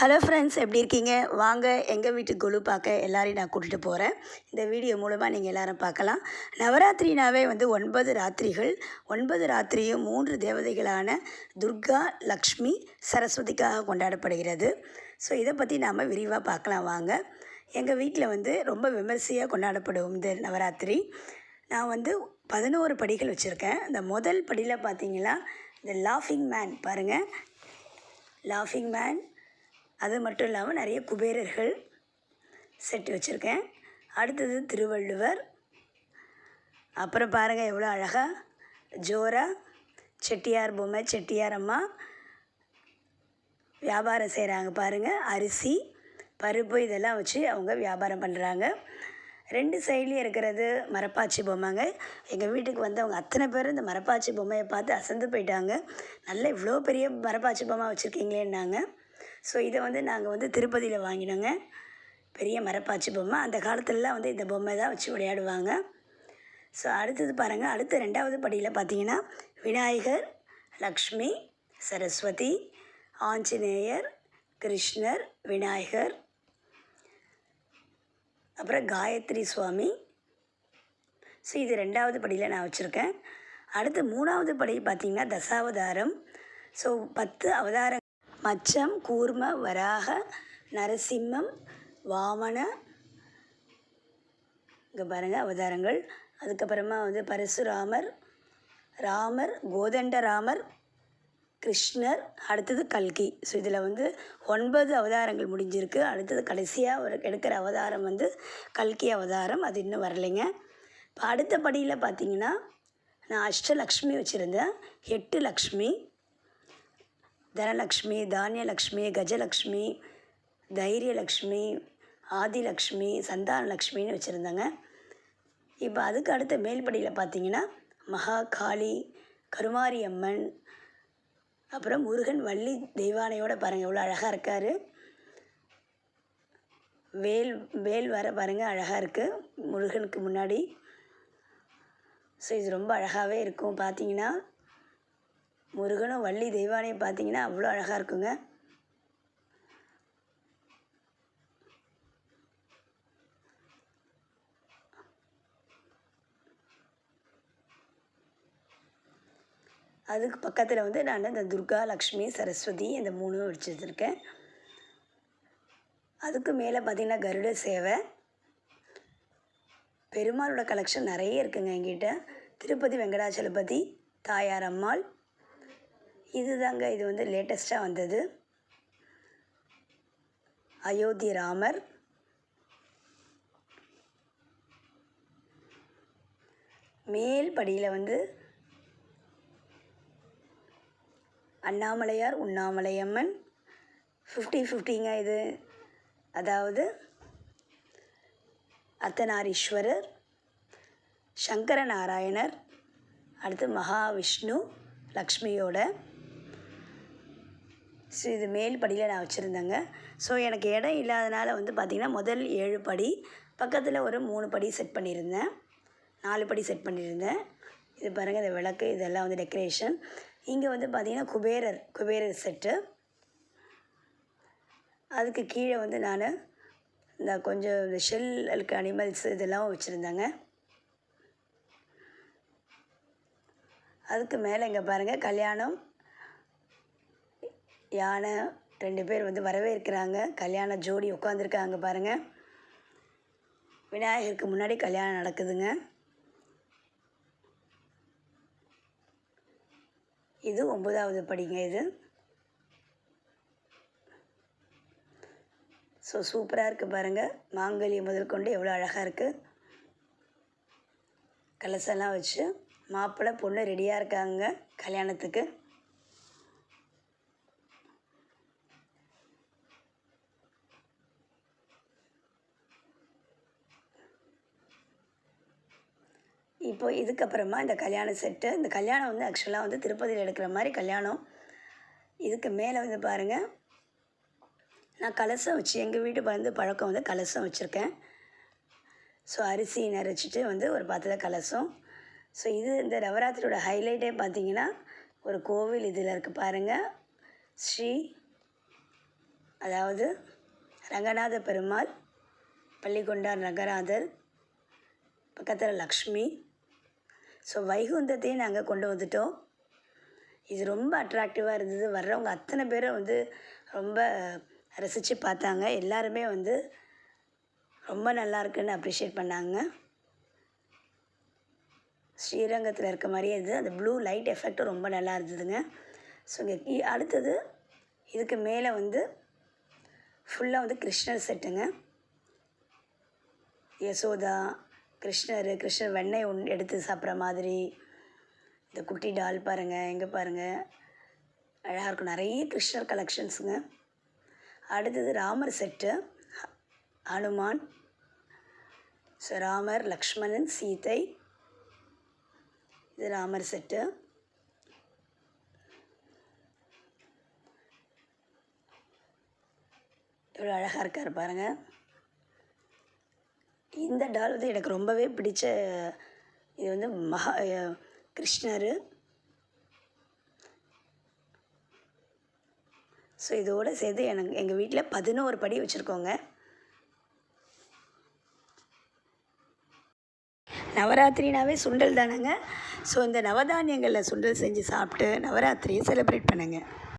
Hello friends எப்படி இருக்கீங்க? வாங்க எங்கள் வீட்டு கொலு பார்க்க எல்லாரையும் நான் கூட்டிகிட்டு போகிறேன் இந்த வீடியோ மூலமாக நீங்கள் எல்லாரும் பார்க்கலாம். நவராத்திரினாவே வந்து ஒன்பது ராத்திரிகள். ஒன்பது ராத்திரியும் மூன்று தேவதைகளான துர்கா லக்ஷ்மி சரஸ்வதிக்காக கொண்டாடப்படுகிறது. ஸோ இதை பற்றி நாம் விரிவாக பார்க்கலாம் வாங்க. எங்கள் வீட்டில் வந்து ரொம்ப விமர்சையாக கொண்டாடப்படும் இந்த நவராத்திரி. நான் வந்து பதினோரு படிகள் வச்சுருக்கேன். இந்த முதல் படியில் பார்த்தீங்கன்னா இந்த லாஃபிங் மேன் பாருங்கள் லாஃபிங் மேன் அது மட்டும் இல்லாமல் நிறைய குபேரர்கள் செட்டு வச்சுருக்கேன். அடுத்தது திருவள்ளுவர். அப்புறம் பாருங்கள் எவ்வளோ அழகாக ஜோரா செட்டியார் பொம்மை செட்டியார் அம்மா. வியாபாரம் செய்கிறாங்க பாருங்கள் அரிசி பருப்பு இதெல்லாம் வச்சு அவங்க வியாபாரம் பண்ணுறாங்க ரெண்டு சைட்லேயும் இருக்கிறது மரப்பாச்சி பொம்மைங்க. எங்கள் வீட்டுக்கு வந்தவங்க அத்தனை பேரும் இந்த மரப்பாச்சி பொம்மையை பார்த்து அசந்து போயிட்டாங்க. நல்ல இவ்வளோ பெரிய மரப்பாச்சி பொம்மை வச்சுருக்கீங்களேன்னாங்க. ஸோ இதை வந்து நாங்கள் வந்து திருப்பதியில் வாங்கினோங்க. பெரிய மரப்பாச்சி பொம்மை. அந்த காலத்துலலாம் வந்து இந்த பொம்மை தான் வச்சு விளையாடுவாங்க. ஸோ அடுத்தது பாருங்கள் அடுத்த ரெண்டாவது படியில் பார்த்தீங்கன்னா விநாயகர் லக்ஷ்மி சரஸ்வதி ஆஞ்சநேயர் கிருஷ்ணர் விநாயகர் அப்புறம் காயத்ரி சுவாமி. ஸோ இது ரெண்டாவது படியில் நான் வச்சுருக்கேன். அடுத்து மூணாவது படி பார்த்திங்கன்னா தசாவதாரம். ஸோ பத்து அவதார மச்சம் கூர்ம வராக நரசிம்மம் வாமன. இங்கே பாருங்கள் அவதாரங்கள். அதுக்கப்புறமா வந்து பரசுராமர் ராமர் கோதண்டராமர் கிருஷ்ணர் அடுத்தது கல்கி. ஸோ இதில் வந்து ஒன்பது அவதாரங்கள் முடிஞ்சிருக்கு. அடுத்தது கடைசியாக ஒரு எடுக்கிற அவதாரம் வந்து கல்கி அவதாரம். அது இன்னும் வரலைங்க. இப்போ அடுத்த படியில் பார்த்தீங்கன்னா நான் அஷ்டலக்ஷ்மி வச்சுருந்தேன். எட்டு லக்ஷ்மி. தனலக்ஷ்மி தானியலக்ஷ்மி கஜலக்ஷ்மி தைரியலக்ஷ்மி ஆதிலக்ஷ்மி சந்தானலக்ஷ்மின்னு வச்சுருந்தாங்க. இப்போ அதுக்கு அடுத்த மேல்படியில் பார்த்தீங்கன்னா மகாகாளி கருமாரி அம்மன் அப்புறம் முருகன் வள்ளி தெய்வானையோட பாருங்கள் எவ்வளோ அழகாக இருக்கார். வேல் வேல் வர பாருங்கள் அழகாக இருக்குது முருகனுக்கு முன்னாடி. ஸோ இது ரொம்ப அழகாகவே இருக்கும் பார்த்தீங்கன்னா முருகனும் வள்ளி தெய்வானையும் பார்த்தீங்கன்னா அவ்வளோ அழகாக இருக்குங்க. அதுக்கு பக்கத்தில் வந்து நான் இந்த துர்கா லக்ஷ்மி சரஸ்வதி இந்த மூணும் வச்சு வச்சுருக்கேன் அதுக்கு மேலே பார்த்திங்கன்னா கருட சேவை. பெருமாளோட கலெக்ஷன் நிறைய இருக்குங்க எங்கிட்ட திருப்பதி வெங்கடாச்சலபதி தாயார் அம்மாள் இது தாங்க இது வந்து லேட்டஸ்ட்டாக வந்தது. அயோத்தி ராமர். மேல் படியில் வந்து அண்ணாமலையார் உண்ணாமலையம்மன். ஃபிஃப்டி ஃபிஃப்டிங்க இது. அதாவது அத்தனாரீஸ்வரர் சங்கர நாராயணர் அடுத்து மகாவிஷ்ணு லக்ஷ்மியோட ஸோ இது மேல் படியில் நான் வச்சுருந்தேங்க. ஸோ எனக்கு இடம் இல்லாதனால வந்து பார்த்திங்கன்னா முதல் ஏழு படி பக்கத்தில் ஒரு மூணு படி செட் பண்ணியிருந்தேன். நாலு படி செட் பண்ணியிருந்தேன். இது பாருங்கள் இந்த விளக்கு இதெல்லாம் வந்து டெக்கரேஷன் இங்கே வந்து பார்த்திங்கன்னா குபேரர் குபேரர் செட்டு அதுக்கு கீழே வந்து நான் இந்த கொஞ்சம் இந்த ஷெல் இருக்க அனிமல்ஸ் இதெல்லாம் வச்சுருந்தேங்க. அதுக்கு மேலே இங்கே பாருங்கள் கல்யாணம் யானை ரெண்டு பேர் வந்து வரவேற்கிறாங்க. கல்யாண ஜோடி உட்காந்துருக்காங்க பாருங்கள் விநாயகருக்கு முன்னாடி கல்யாணம் நடக்குதுங்க. இது ஒம்பதாவது படிங்க இது. ஸோ சூப்பராக இருக்குது பாருங்கள் மாங்கல்யம் முதல் கொண்டு எவ்வளோ அழகாக இருக்குது கலசெல்லாம் வச்சு மாப்பிள்ளை பொண்ணு ரெடியாக இருக்காங்க கல்யாணத்துக்கு. இப்போ இதுக்கப்புறமா இந்த கல்யாண செட்டு இந்த கல்யாணம் வந்து ஆக்சுவலாக வந்து திருப்பதியில் எடுக்கிற மாதிரி கல்யாணம். இதுக்கு மேலே வந்து பாருங்கள் நான் கலசம் வச்சு எங்கள் வீட்டு வந்து பழக்கம் வந்து கலசம் வச்சுருக்கேன். ஸோ அரிசி நிறச்சிட்டு வந்து ஒரு பாத்திரத்தில் கலசம். ஸோ இது இந்த நவராத்திரியோட ஹைலைட்டே பார்த்தீங்கன்னா ஒரு கோவில் இதில் இருக்குது பாருங்கள் ஸ்ரீ அதாவது ரங்கநாத பெருமாள் பள்ளிக்கொண்டார் ரங்கநாதர் பக்கத்தில் லக்ஷ்மி ஸோ வைகுந்தத்தையும் நாங்கள் கொண்டு வந்துட்டோம். இது ரொம்ப அட்ராக்டிவாக இருந்தது. வர்றவங்க அத்தனை பேரும் வந்து ரொம்ப ரசித்து பார்த்தாங்க. எல்லாருமே வந்து ரொம்ப நல்லா இருக்குன்னு அப்ரிஷியேட் பண்ணாங்க. ஸ்ரீரங்கத்தில் இருக்க மாதிரியே இது அந்த ப்ளூ லைட் எஃபெக்ட்டும் ரொம்ப நல்லா இருந்ததுங்க. ஸோ இங்கே அடுத்தது இதுக்கு மேலே வந்து ஃபுல்லாக வந்து கிருஷ்ணர் செட்டுங்க யசோதா கிருஷ்ணர் கிருஷ்ணர் வெண்ணெய் உண் எடுத்து சாப்பிட்ற மாதிரி. இந்த குட்டி டால் பாருங்கள் எங்கே பாருங்கள் அழகாக இருக்கும். நிறைய கிருஷ்ணர் கலெக்ஷன்ஸுங்க அடுத்தது ராமர் செட்டு அனுமான் ஹனுமான் ஸோ ராமர் லக்ஷ்மணன் சீதை. இது ராமர் செட்டு இவ்வளோ அழகாக இருக்கார் பாருங்கள் இந்த டால் வந்து எனக்கு ரொம்பவே பிடிச்ச இது வந்து மகா கிருஷ்ணர். ஸோ இதோடு சேர்த்து எனக்கு எங்கள் வீட்டில் பதினோரு படி வச்சுருக்கோங்க. நவராத்திரினாவே சுண்டல் தானேங்க? ஸோ இந்த நவதானியங்களில் சுண்டல் செஞ்சு சாப்பிட்டு நவராத்திரியை செலிப்ரேட் பண்ணுங்கள்